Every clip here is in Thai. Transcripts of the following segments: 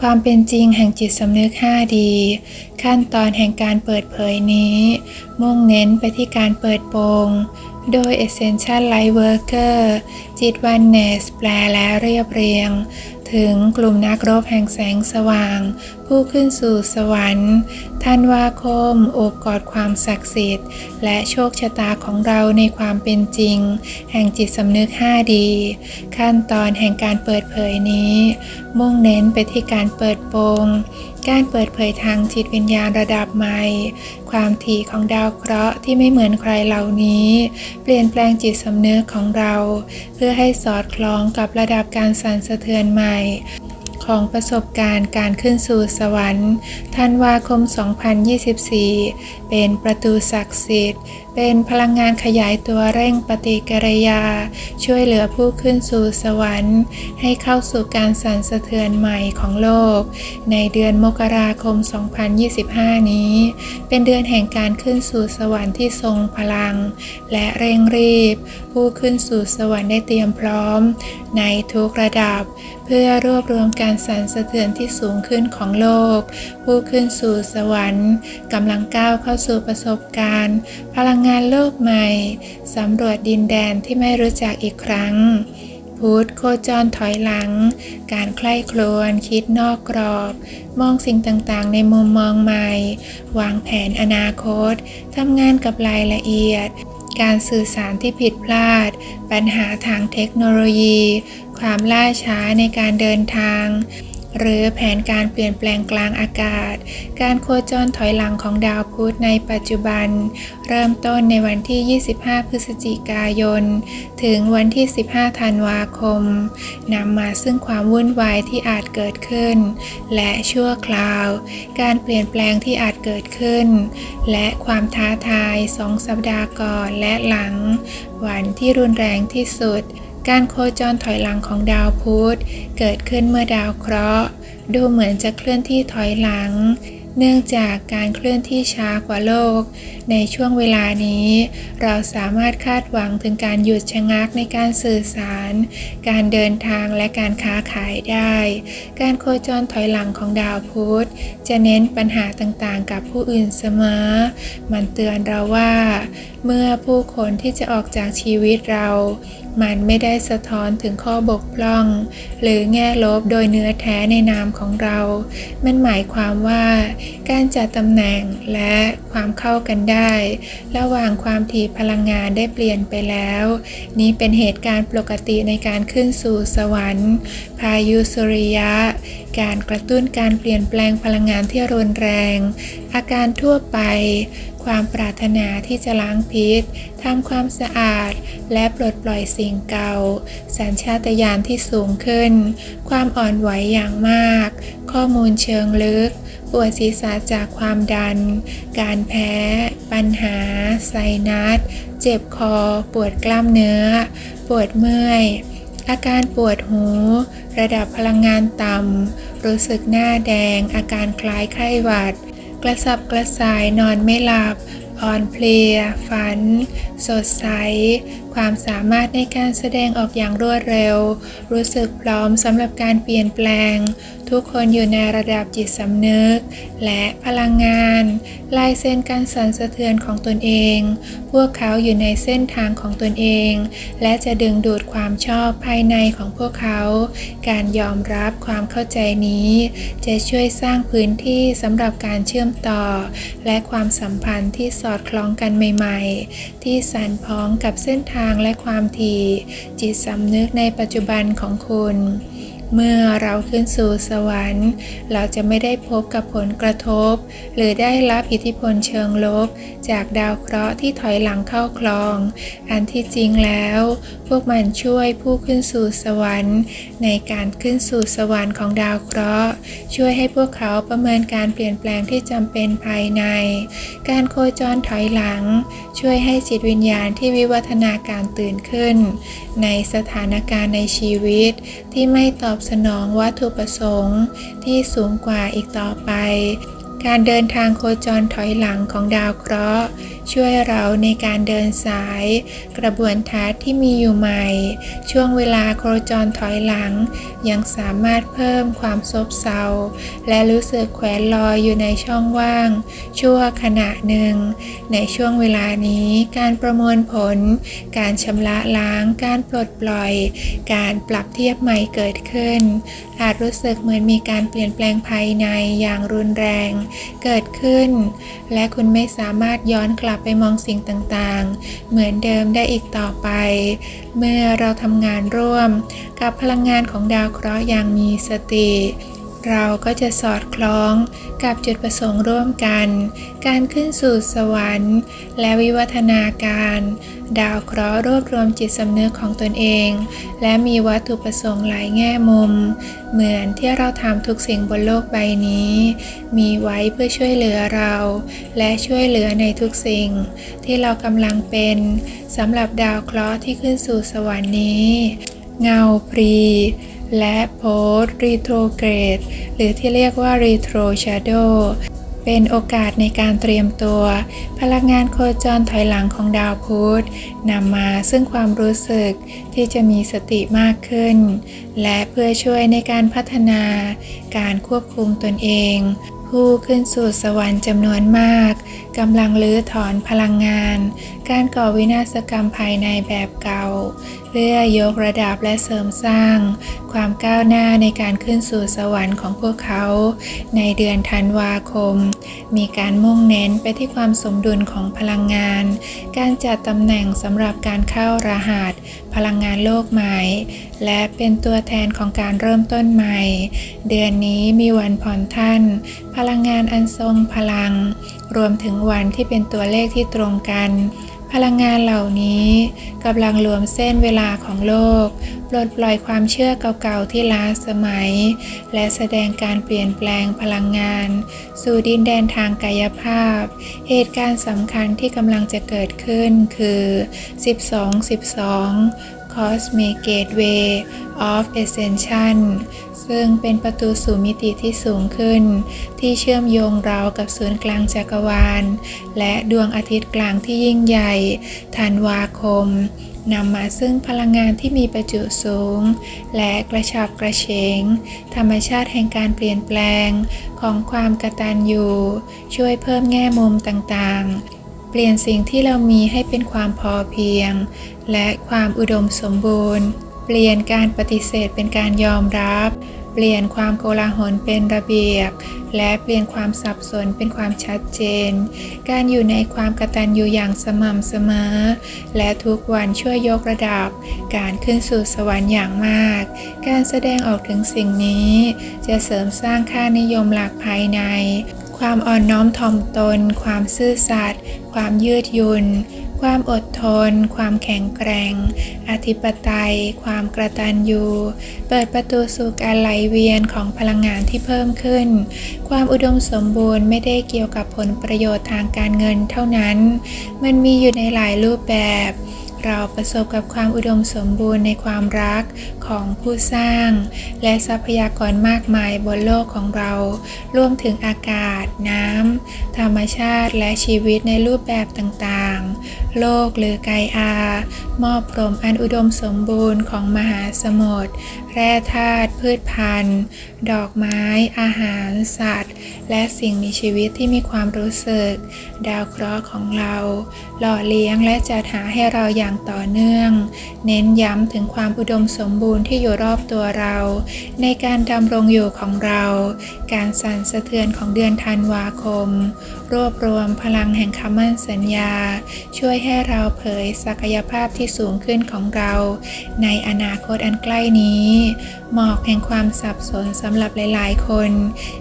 ความเป็นจริงแห่งจิตสำนึก 5 ดี ขั้นตอนแห่งการเปิดเผยนี้ มุ่งเน้นไปที่การเปิดโปงโดย Essential Light Worker จิตวันเนสแปลและเรียบเรียง ถึงกลุ่มนักรบแห่งแสงสว่าง ผู้ขึ้นสู่สวรรค์ท่านวาคมโอบกอดความศักดิ์สิทธิ์ และโชคชะตาของเราในความเป็นจริง แห่งจิตสำนึก 5D ขั้นตอนแห่งการเปิดเผยนี้ มุ่งเน้นไปที่การเปิดโปงการเปิดเผยทางจิตวิญญาณระดับใหม่ ความถี่ของดาวเคราะห์ที่ไม่เหมือนใครเหล่านี้ เปลี่ยนแปลงจิตสำนึกของเรา เพื่อให้สอดคล้องกับระดับการสั่นสะเทือนใหม่ ของประสบการณ์การขึ้นสู่สวรรค์ธันวาคม 2024 เป็นประตูศักดิ์สิทธิ์เป็นพลังงานขยายตัวเร่งปฏิกิริยา ช่วยเหลือผู้ขึ้นสู่สวรรค์ ให้เข้าสู่การสั่นสะเทือนใหม่ของโลก ในเดือนมกราคม 2025 นี้ เป็นเดือนแห่งการขึ้นสู่สวรรค์ที่ทรงพลัง และเร่งรีบ ผู้ขึ้นสู่สวรรค์ได้เตรียมพร้อม ในทุกระดับ เพื่อรวบรวมการสั่นสะเทือนที่สูงขึ้นของโลก ผู้ขึ้นสู่สวรรค์กำลังก้าวเข้าสู่ประสบการณ์ พลังงานโลกใหม่ สำรวจดินแดนที่ไม่รู้จักอีกครั้ง พุทธโคจรถอยหลัง การใคร่ครวญคิดนอกกรอบ มองสิ่งต่างๆ ในมุมมองใหม่ วางแผนอนาคต ทำงานกับรายละเอียด การสื่อสารที่ผิดพลาด ปัญหาทางเทคโนโลยี ความล่าช้าในการเดินทาง หรือแผนการเปลี่ยนแปลงกลางอากาศ การโคจรถอยหลังของดาวพุธในปัจจุบัน เริ่มต้นในวันที่ 25 พฤศจิกายน ถึงวันที่ 15 ธันวาคม นำมาซึ่งความวุ่นวายที่อาจเกิดขึ้น และชั่วคราว การเปลี่ยนแปลงที่อาจเกิดขึ้น และความท้าทายสองสัปดาห์ก่อนและหลัง วันที่รุนแรงที่สุด การโคจรถอยหลังของดาวพุธเกิดขึ้นเมื่อดาวเคราะห์ ดูเหมือนจะเคลื่อนที่ถอยหลัง เนื่องจากการเคลื่อนที่ช้ากว่าโลก ในช่วงเวลานี้ เราสามารถคาดหวังถึงการหยุดชะงักในการสื่อสาร การเดินทางและการค้าขายได้ การโคจรถอยหลังของดาวพุธจะเน้นปัญหาต่างๆ กับผู้อื่นเสมอ มันเตือนเราว่า เมื่อผู้คนที่จะออกจากชีวิตเรามันไม่ได้สะท้อนถึงข้อบกพร่อง หรือแง่ลบโดยเนื้อแท้ในนามของเรา มันหมายความว่าการจัดตำแหน่งและความเข้ากันได้ ระหว่างความถี่พลังงานได้เปลี่ยนไปแล้ว นี้เป็นเหตุการณ์ปกติในการขึ้นสู่สวรรค์ พายุสุริยะ การกระตุ้นการเปลี่ยนแปลงพลังงานที่รุนแรง อาการทั่วไป ความปรารถนาที่จะล้างพิษทำความสะอาด และปลดปล่อยสิ่งเก่า สัญชาตญาณที่สูงขึ้น ความอ่อนไหวอย่างมาก ข้อมูลเชิงลึก ปวดศีรษะจากความดัน การแพ้ ปัญหา ไซนัส เจ็บคอ ปวดกล้ามเนื้อ ปวดเมื่อย อาการปวดหู ระดับพลังงานต่ำ รู้สึกหน้าแดง อาการคล้ายไข้หวัด กระสับกระส่ายนอนไม่หลับอ่อนเพลีย ฝัน สดใส ความสามารถในการแสดงออกอย่างรวดเร็ว รู้สึกพร้อมสำหรับการเปลี่ยนแปลง ทุกคนอยู่ในระดับจิตสำนึก และพลังงาน ลายเส้นการสั่นสะเทือนของตนเอง พวกเขาอยู่ในเส้นทางของตนเอง และจะดึงดูดความชอบภายในของพวกเขา การยอมรับความเข้าใจนี้ จะช่วยสร้างพื้นที่สำหรับการเชื่อมต่อ และความสัมพันธ์ที่สอดคล้องกันใหม่ๆ ที่สันพ้องกับเส้นทางและความถี่ จิตสำนึกในปัจจุบันของคุณ เมื่อเราขึ้นสู่สวรรค์ เราจะไม่ได้พบกับผลกระทบ หรือได้รับอิทธิพลเชิงลบ จากดาวเคราะห์ที่ถอยหลังเข้าคลอง อันที่จริงแล้ว พวกมันช่วยผู้ขึ้นสู่สวรรค์ ในการขึ้นสู่สวรรค์ของดาวเคราะห์ ช่วยให้พวกเขาประเมินการเปลี่ยนแปลงที่จำเป็นภายใน การโคจรถอยหลัง ช่วยให้จิตวิญญาณที่วิวัฒนาการตื่นขึ้น ในสถานการณ์ในชีวิตที่ไม่ตอบสนองวัตถุประสงค์ที่สูงกว่าอีกต่อไป การเดินทางโคจรถอยหลังของดาวเคราะห์ ช่วยเราในการเดินสาย กระบวนทัศน์ที่มีอยู่ใหม่ ช่วงเวลาโคจรถอยหลัง ยังสามารถเพิ่มความซบเซา และรู้สึกแขวนลอยอยู่ในช่องว่าง ชั่วขณะหนึ่ง ในช่วงเวลานี้การประมวลผล การชำระล้าง การปลดปล่อย การปรับเทียบใหม่เกิดขึ้น อาจรู้สึกเหมือนมีการเปลี่ยนแปลงภายในอย่างรุนแรงเกิดขึ้น และคุณไม่สามารถย้อนกลับไปมองสิ่งต่างๆ เหมือนเดิมได้อีกต่อไป เมื่อเราทำงานร่วมกับพลังงานของดาวเคราะห์อย่างมีสติ เราก็จะสอดคล้องกับจุดประสงค์ร่วมกัน การขึ้นสู่สวรรค์ และวิวัฒนาการ ดาวเคราะห์รวบรวมจิตสำนึกของตนเอง และมีวัตถุประสงค์หลายแง่มุม เหมือนที่เราทำทุกสิ่งบนโลกใบนี้ มีไว้เพื่อช่วยเหลือเรา และช่วยเหลือในทุกสิ่ง ที่เรากำลังเป็นสำหรับดาวเคราะห์ที่ขึ้นสู่สวรรค์นี้ เงาพรี และโพสต์รีโทรเกรดหรือที่เรียกว่ารีโทรชาโดเป็นโอกาสในการเตรียมตัว พลังงานโคจรถอยหลังของดาวพุธนำมาซึ่งความรู้สึกที่จะมีสติมากขึ้น และเพื่อช่วยในการพัฒนา การควบคุมตนเอง ผู้ขึ้นสู่สวรรค์จำนวนมากกำลังลื้อถอนพลังงาน การก่อวินาศกรรมภายในแบบเก่า เพื่อยกระดับและเสริมสร้าง ความก้าวหน้าในการขึ้นสู่สวรรค์ของพวกเขา ในเดือนธันวาคม มีการมุ่งเน้นไปที่ความสมดุลของพลังงาน การจัดตำแหน่งสำหรับการเข้ารหัส พลังงานโลกใหม่ และเป็นตัวแทนของการเริ่มต้นใหม่ เดือนนี้มีวันผ่อนท่าน พลังงานอันทรงพลัง รวมถึงวันที่เป็นตัวเลขที่ตรงกัน พลังงานเหล่านี้กำลังรวมเส้นเวลาของโลกปลดปล่อยความเชื่อเก่าๆที่ล้าสมัย และแสดงการเปลี่ยนแปลงพลังงาน สู่ดินแดนทางกายภาพ เหตุการณ์สำคัญที่กำลังจะเกิดขึ้นคือ 12 12 Cosmic Gateway of Ascension ซึ่งเป็นประตูสู่มิติที่สูงขึ้น ที่เชื่อมโยงเรากับศูนย์กลางจักรวาล และดวงอาทิตย์กลางที่ยิ่งใหญ่ธันวาคมนำมาซึ่งพลังงานที่มีประจุสูง และกระชับกระเฉง ธรรมชาติแห่งการเปลี่ยนแปลงของความกระตัญญูช่วยเพิ่มแง่มุมต่างๆ เปลี่ยนสิ่งที่เรามีให้เป็นความพอเพียง และความอุดมสมบูรณ์ เปลี่ยนการปฏิเสธเป็นการยอมรับ เปลี่ยนความโกลาหลเป็นระเบียบ และเปลี่ยนความสับสนเป็นความชัดเจน การอยู่ในความกตัญญูอย่างสม่ำเสมอ และทุกวันช่วยยกระดับ การขึ้นสู่สวรรค์อย่างมาก การแสดงออกถึงสิ่งนี้ จะเสริมสร้างค่านิยมหลักภายใน ความอ่อนน้อมถ่อมตน ความซื่อสัตย์ ความยืดหยุ่น ความอดทน ความแข็งแกร่ง อธิปไตย ความกระตันยู เปิดประตูสู่การไหลเวียนของพลังงานที่เพิ่มขึ้น ความอุดมสมบูรณ์ไม่ได้เกี่ยวกับผลประโยชน์ทางการเงินเท่านั้น มันมีอยู่ในหลายรูปแบบ เราประสบกับความอุดมสมบูรณ์ในความรักของผู้สร้าง และทรัพยากรมากมายบนโลกของเรา รวมถึงอากาศ น้ำ ธรรมชาติและชีวิตในรูปแบบต่างๆ โลกหรือไกอา มอบพรมอันอุดมสมบูรณ์ของมหาสมุทร แร่ธาตุ พืชพันธุ์ ดอกไม้ อาหาร สัตว์ และสิ่งมีชีวิตที่มีความรู้สึก ดาวเคราะห์ของเรา หล่อเลี้ยงและจัดหาให้เราอย่างต่อเนื่อง เน้นย้ำถึงความอุดมสมบูรณ์ที่อยู่รอบตัวเรา ในการดำรงอยู่ของเรา การสั่นสะเทือนของเดือนธันวาคม รวบรวมพลังแห่งคำมั่นสัญญา ช่วยให้เราเผยศักยภาพที่สูงขึ้นของเรา ในอนาคตอันใกล้นี้ หมอกแห่งความสับสนสำหรับหลาย ๆ คน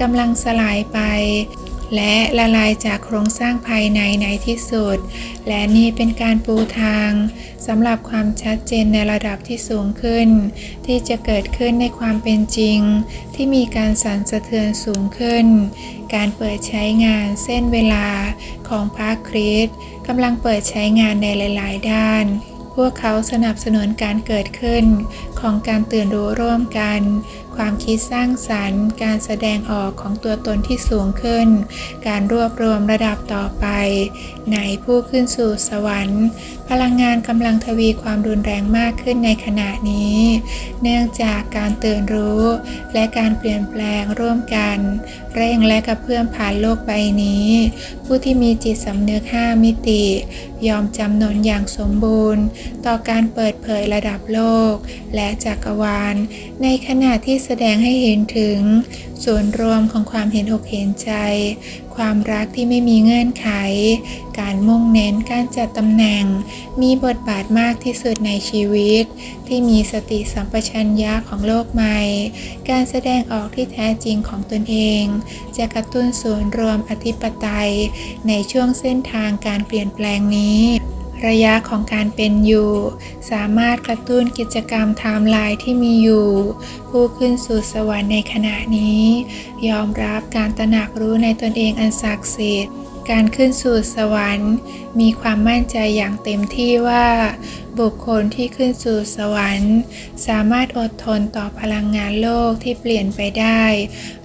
กำลังสลายไป และละลายจากโครงสร้างภายในในที่สุด และนี่เป็นการปูทางสำหรับความชัดเจนในระดับที่สูงขึ้น ที่จะเกิดขึ้นในความเป็นจริง ที่มีการสั่นสะเทือนสูงขึ้น การเปิดใช้งานเส้นเวลาของพระคริสต์กำลังเปิดใช้งานในหลาย ๆ ด้านพวกเขาสนับสนุนการเกิดขึ้นของการตื่นรู้ร่วมกัน ความคิดสร้างสรรค์ การแสดงออกของตัวตนที่สูงขึ้น การรวบรวมระดับต่อไป ในผู้ขึ้นสู่สวรรค์ พลังงานกำลังทวีความรุนแรงมากขึ้นในขณะนี้ เนื่องจากการตื่นรู้ และการเปลี่ยนแปลงร่วมกันเร่งและกระเพื่อมผ่านโลกใบนี้ ผู้ที่มีจิตสำนึกห้ามิติ ยอมจำนนอย่างสมบูรณ์ ต่อการเปิดเผยระดับโลก และจักรวาล ในขณะที่แสดงให้เห็นถึง ส่วนรวมของความเห็นอกเห็นใจความรักที่ไม่มีเงื่อนไข การมุ่งเน้นการจัดตำแหน่ง มีบทบาทมากที่สุดในชีวิต ที่มีสติสัมปชัญญะของโลกใหม่ การแสดงออกที่แท้จริงของตนเอง จะกระตุ้นส่วนรวมอธิปไตย ในช่วงเส้นทางการเปลี่ยนแปลงนี้ ระยะของการเป็นอยู่ สามารถกระตุ้นกิจกรรมไทม์ไลน์ที่มีอยู่ ผู้ขึ้นสู่สวรรค์ในขณะนี้ ยอมรับการตระหนักรู้ในตนเองอันศักดิ์สิทธิ์การขึ้นสู่สวรรค์มีความมั่นใจอย่างเต็มที่ว่า บุคคลที่ขึ้นสู่สวรรค์ สามารถอดทนต่อพลังงานโลกที่เปลี่ยนไปได้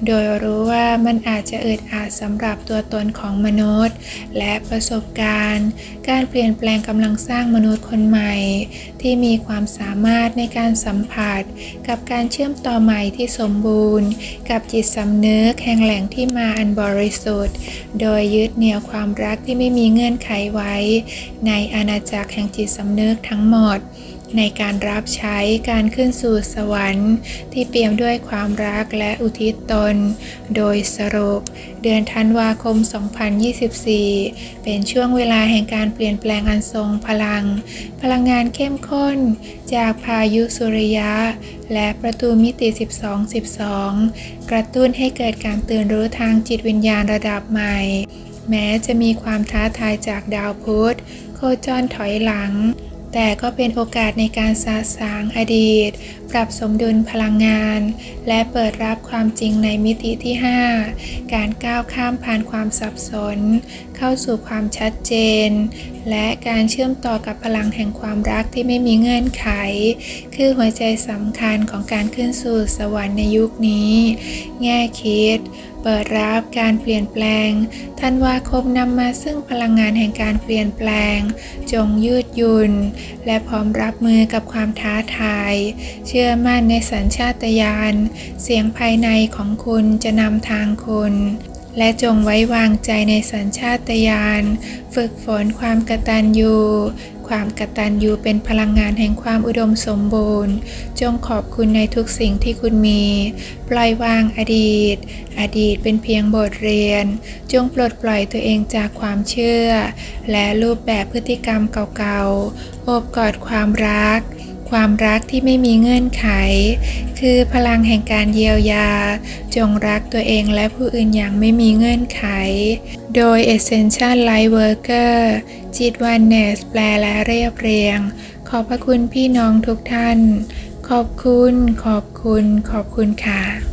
โดยรู้ว่ามันอาจจะอึดอัดสำหรับตัวตนของมนุษย์ และประสบการณ์ การเปลี่ยนแปลงกำลังสร้างมนุษย์คนใหม่ ที่มีความสามารถในการสัมผัส กับการเชื่อมต่อใหม่ที่สมบูรณ์ กับจิตสำนึกแห่งแหล่งที่มาอันบริสุทธิ์ โดยยึดเหนี่ยวความรักที่ไม่มีเงื่อนไขไว้ ในอาณาจักรแห่งจิตสำนึกทั้งหมด ในการรับใช้การขึ้นสู่สวรรค์ ที่เปี่ยมด้วยความรักและอุทิศตน โดยสรุป เดือนธันวาคม 2024 เป็นช่วงเวลาแห่งการเปลี่ยนแปลงอันทรงพลัง พลังงานเข้มข้น จากพายุสุริยะ และประตูมิติ 12-12 กระตุ้นให้เกิดการตื่นรู้ทางจิตวิญญาณระดับใหม่ แม้จะมีความท้าทายจากดาวพุธโคจรถอยหลัง แต่ก็เป็นโอกาสในการสาสางอดีต ปรับสมดุลพลังงาน และเปิดรับความจริงในมิติที่ 5 การก้าวข้ามผ่านความสับสนเข้าสู่ความชัดเจน และการเชื่อมต่อกับพลังแห่งความรักที่ไม่มีเงื่อนไข คือหัวใจสำคัญของการขึ้นสู่สวรรค์ในยุคนี้ แง่คิด เปิดรับการเปลี่ยนแปลงธันวาคมนำมาซึ่งพลังงานแห่งการเปลี่ยนแปลง จงยืดหยุ่น และพร้อมรับมือกับความท้าทาย เชื่อมั่นในสัญชาตญาณ เสียงภายในของคุณจะนำทางคุณ และจงไว้วางใจในสัญชาตญาณ ฝึกฝนความกตัญญู ความกตัญญูเป็นพลังงานแห่งความอุดมสมบูรณ์ จงขอบคุณในทุกสิ่งที่คุณมี ปล่อยวางอดีต อดีตเป็นเพียงบทเรียน จงปลดปล่อยตัวเองจากความเชื่อ และรูปแบบพฤติกรรมเก่าๆ โอบกอดความรัก ความรักที่ไม่มีเงื่อนไข คือพลังแห่งการเยียวยา จงรักตัวเองและผู้อื่นอย่างไม่มีเงื่อนไข โดย Essential Light Worker จิตวันเนสแปลและเรียบเรียง ขอบพระคุณพี่น้องทุกท่าน ขอบคุณ ขอบคุณ ขอบคุณค่ะ